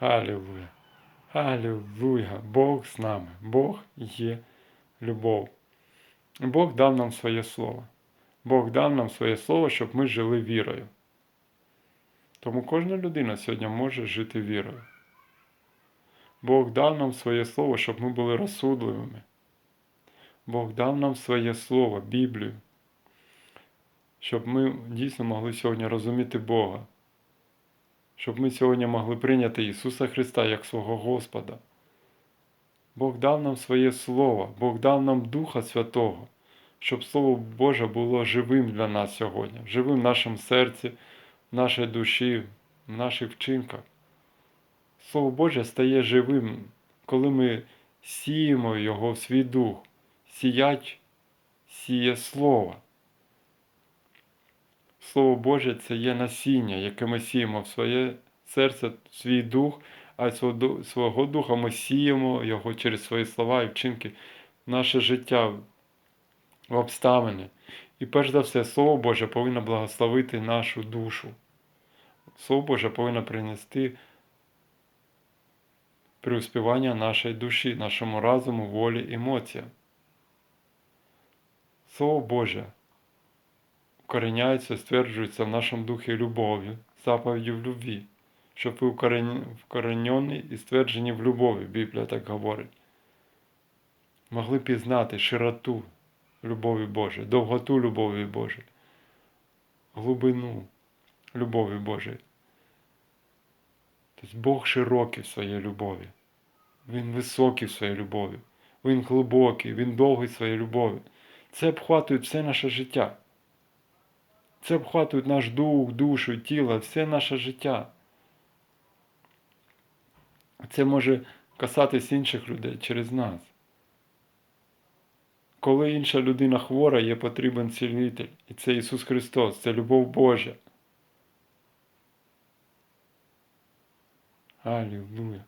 Алілуя. Алілуя. Бог з нами. Бог є любов. Бог дав нам своє слово. Бог дав нам своє слово, щоб ми жили вірою. Тому кожна людина сьогодні може жити вірою. Бог дав нам своє слово, щоб ми були розсудливими. Бог дав нам своє слово, Біблію, щоб ми дійсно могли сьогодні розуміти Бога, щоб ми сьогодні могли прийняти Ісуса Христа як свого Господа. Бог дав нам своє Слово, Бог дав нам Духа Святого, щоб Слово Боже було живим для нас сьогодні, живим в нашому серці, в нашій душі, в наших вчинках. Слово Боже стає живим, коли ми сіємо Його в свій дух. Сіять сіє Слово. Слово Боже це є насіння, яке ми сіємо в своє серце, в свій дух, а свого духа ми сіємо його через свої слова і вчинки в наше життя, в обставини. І перш за все, Слово Боже повинно благословити нашу душу. Слово Боже повинно принести приуспівання нашої душі, нашому разуму, волі, емоціям. Слово Боже укореняється, стверджується в нашому духі любов'ю, заповіддю в любві, щоб ви вкоренені і стверджені в любові, Біблія так говорить. Могли пізнати широту любові Божої, довготу любові Божої, глибину любові Божої. Тобто Бог широкий в своїй любові. Він високий в своїй любові. Він глибокий, він довгий в своїй любові. Це обхватує все наше життя. Це обхватує наш дух, душу, тіло, все наше життя. Це може касатись інших людей через нас. Коли інша людина хвора, є потрібен цілитель. І це Ісус Христос, це любов Божа. Алілуя.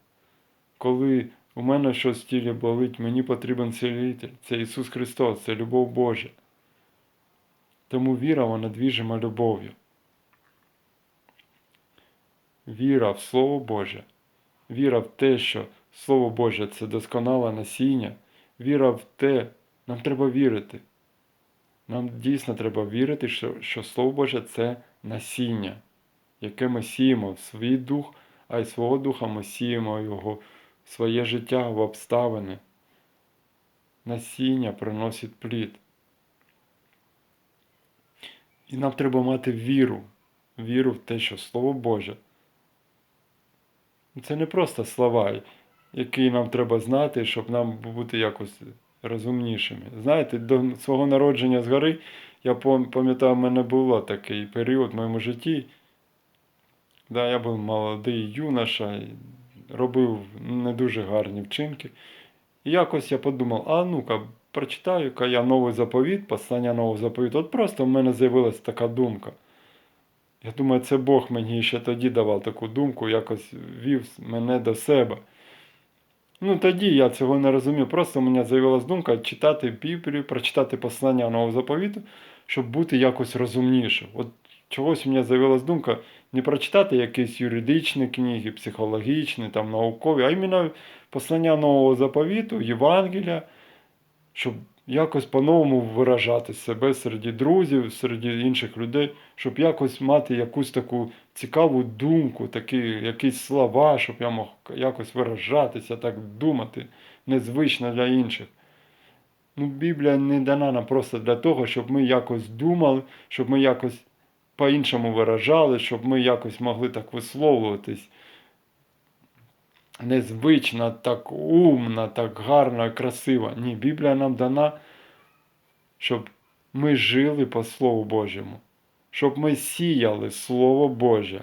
Коли у мене щось в тілі болить, мені потрібен цілитель. Це Ісус Христос, це любов Божа. Тому віра вона двіжима любов'ю. Віра в Слово Боже, віра в те, що Слово Боже це досконале насіння, віра в те, нам треба вірити. Нам дійсно треба вірити, що, що Слово Боже це насіння, яке ми сіємо в свій дух, а й свого духа ми сіємо його в своє життя, в обставини. Насіння приносить плід. І нам треба мати віру, віру в те, що Слово Боже. Це не просто слова, які нам треба знати, щоб нам бути якось розумнішими. Знаєте, до свого народження згори, я пам'ятаю, в мене було такий період в моєму житті. Да, Я був молодий юноша, робив не дуже гарні вчинки. І якось я подумав, а ну-ка, прочитаю-ка я новий заповіт, послання нового заповіту. От просто в мене з'явилася така думка. Я думаю, це Бог мені ще тоді давав таку думку, якось вів мене до себе. Ну тоді я цього не розумів. Просто у мене з'явилася думка читати Біблію, прочитати послання нового заповіту, щоб бути якось розумнішим. От чогось у мене з'явилася думка не прочитати якісь юридичні книги, психологічні, там, наукові, а іменно послання нового заповіту, Євангелія щоб якось по-новому виражати себе серед друзів, серед інших людей, щоб якось мати якусь таку цікаву думку, такі якісь слова, щоб я мог якось виражатися, так думати, незвично для інших. Ну, Біблія не дана нам просто для того, щоб ми якось думали, щоб ми якось по-іншому виражали, щоб ми якось могли так висловлюватись незвична, так умна, так гарна, красива. Ні, Біблія нам дана, щоб ми жили по Слову Божому, щоб ми сіяли Слово Боже,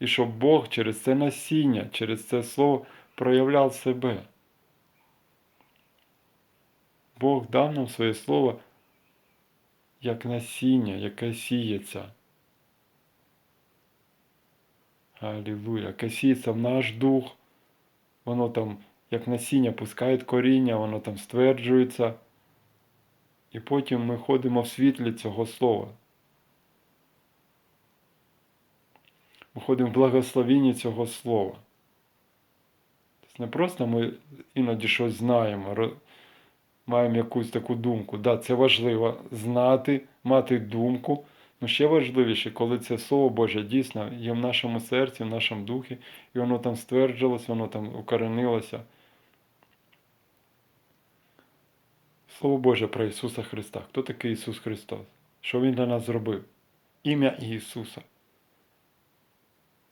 і щоб Бог через це насіння, через це Слово проявляв себе. Бог дав нам своє слово як насіння, яке сіється. Алілуя, яке сіється в наш дух воно там, як насіння, пускає коріння, воно там стверджується. І потім ми ходимо в світлі цього слова. Ми ходимо в благословінні цього слова. Не просто ми іноді щось знаємо, маємо якусь таку думку. Да, це важливо знати, мати думку. Ну ще важливіше, коли це Слово Боже дійсно є в нашому серці, в нашому духі, і воно там стверджилось, воно там укоренилося. Слово Боже про Ісуса Христа. Хто такий Ісус Христос? Що Він для нас зробив? Ім'я Ісуса.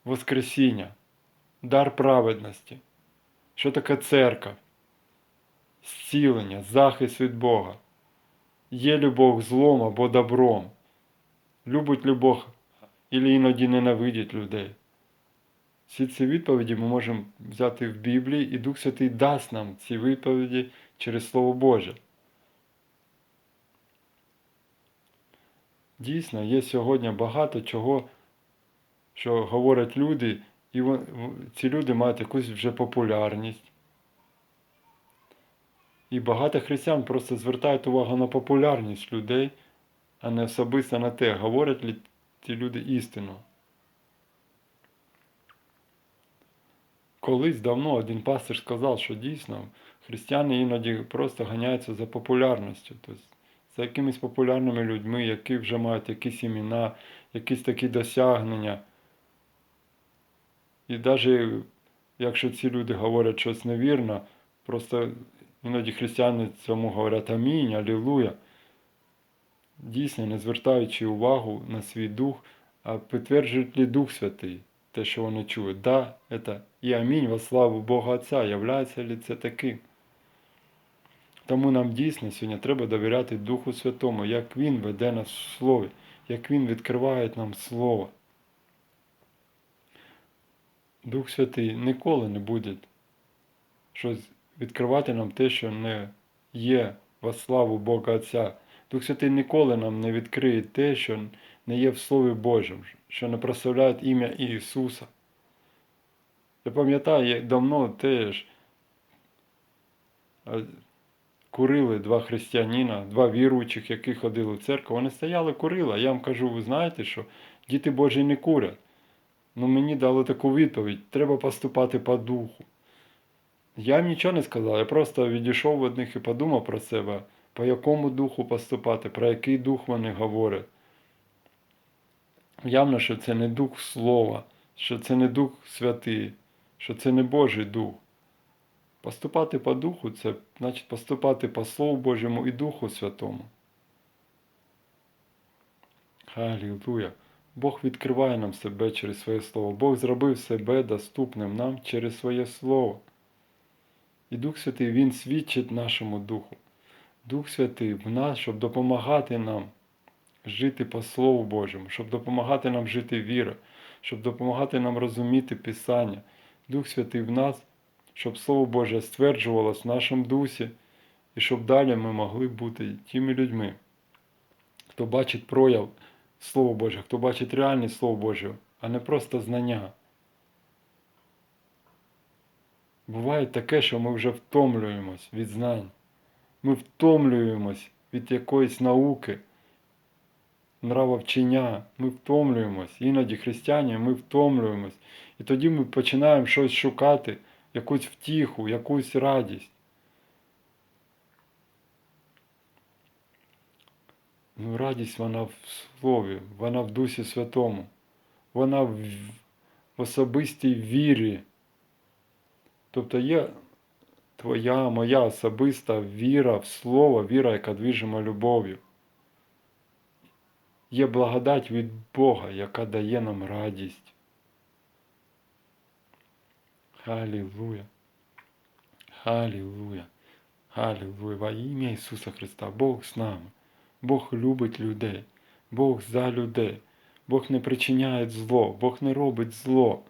Воскресіння, дар праведності. Що таке церква? Зцілення, захист від Бога. Є любов злом або добром. Любить ли Бог іноді ненавидить людей. Всі ці відповіді ми можемо взяти в Біблії, і Дух Святий дасть нам ці відповіді через Слово Боже. Дійсно, є сьогодні багато чого, що говорять люди, і ці люди мають якусь вже популярність. І багато християн просто звертають увагу на популярність людей, а не особисто на те, говорять ли ті люди істину. Колись давно один пастир сказав, що дійсно християни іноді просто ганяються за популярністю, тобто за якимись популярними людьми, які вже мають якісь імена, якісь такі досягнення. І навіть якщо ці люди говорять щось невірно, просто іноді християни цьому говорять амінь, алілуя, дійсно не звертаючи увагу на свій дух, а підтверджують ли Дух Святий те, що вони чують. Да, це і амінь во славу Бога Отця, являється ли це таким. Тому нам дійсно сьогодні треба довіряти Духу Святому, як Він веде нас в Слові, як Він відкриває нам Слово. Дух Святий ніколи не буде щось відкривати нам те, що не є во славу Бога Отця. Дух Святий ніколи нам не відкриє те, що не є в Слові Божому, що не прославляє ім'я Ісуса. Я пам'ятаю, як давно теж курили два християнина, два віруючих, які ходили в церкву. Вони стояли, курили. Я вам кажу, ви знаєте, що діти Божі не курять. Ну мені дали таку відповідь, треба поступати по духу. Я їм нічого не сказав, я просто відійшов від них і подумав про себе, по якому духу поступати, про який дух вони говорять. Явно, що це не дух слова, що це не дух святий, що це не Божий дух. Поступати по духу це значить поступати по Слову Божому і Духу Святому. Халілуя. Бог відкриває нам себе через своє Слово. Бог зробив себе доступним нам через своє Слово. І Дух Святий Він свідчить нашому Духу. Дух Святий в нас, щоб допомагати нам жити по Слову Божому, щоб допомагати нам жити вірою, щоб допомагати нам розуміти Писання. Дух Святий в нас, щоб Слово Боже стверджувалось в нашому дусі, і щоб далі ми могли бути тими людьми, хто бачить прояв Слова Боже, хто бачить реальність Слова Божого, а не просто знання. Буває таке, що ми вже втомлюємось від знань. Ми втомлюємось від якоїсь науки, нравовчення. Ми втомлюємось. Іноді християні ми втомлюємось. І тоді ми починаємо щось шукати, якусь втіху, якусь радість. Ну, радість вона в Слові, вона в Дусі Святому, вона в, особистій вірі. Тобто є твоя, моя особиста віра в Слово, віра, яка движима любов'ю. Є благодать від Бога, яка дає нам радість. Халілуя. Халілуя. Халілуя. Во ім'я Ісуса Христа. Бог з нами. Бог любить людей. Бог за людей. Бог не причиняє зло. Бог не робить зло.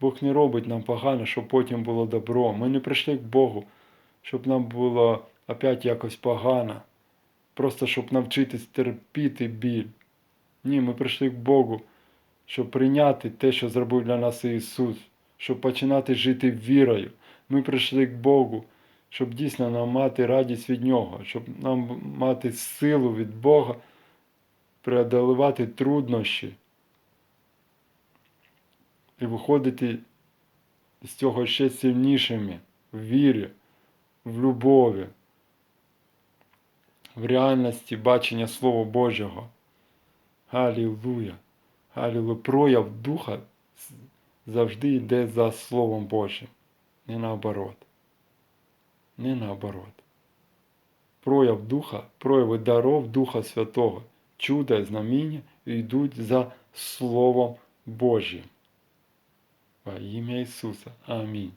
Бог не робить нам погано, щоб потім було добро. Ми не прийшли к Богу, щоб нам було опять якось погано. Просто щоб навчитись терпіти біль. Ні, ми прийшли к Богу, щоб прийняти те, що зробив для нас Ісус, щоб починати жити вірою. Ми прийшли к Богу, щоб дійсно нам мати радість від Нього, щоб нам мати силу від Бога преодолевати труднощі і виходити з цього ще сильнішими в вірі, в любові, в реальності бачення Слова Божого. Галілуя! Галілуя! Прояв Духа завжди йде за Словом Божим, не наоборот. Не наоборот. Прояв Духа, прояви даров Духа Святого, чуда і знаміння йдуть за Словом Божим. Во ім'я Ісуса. Амінь.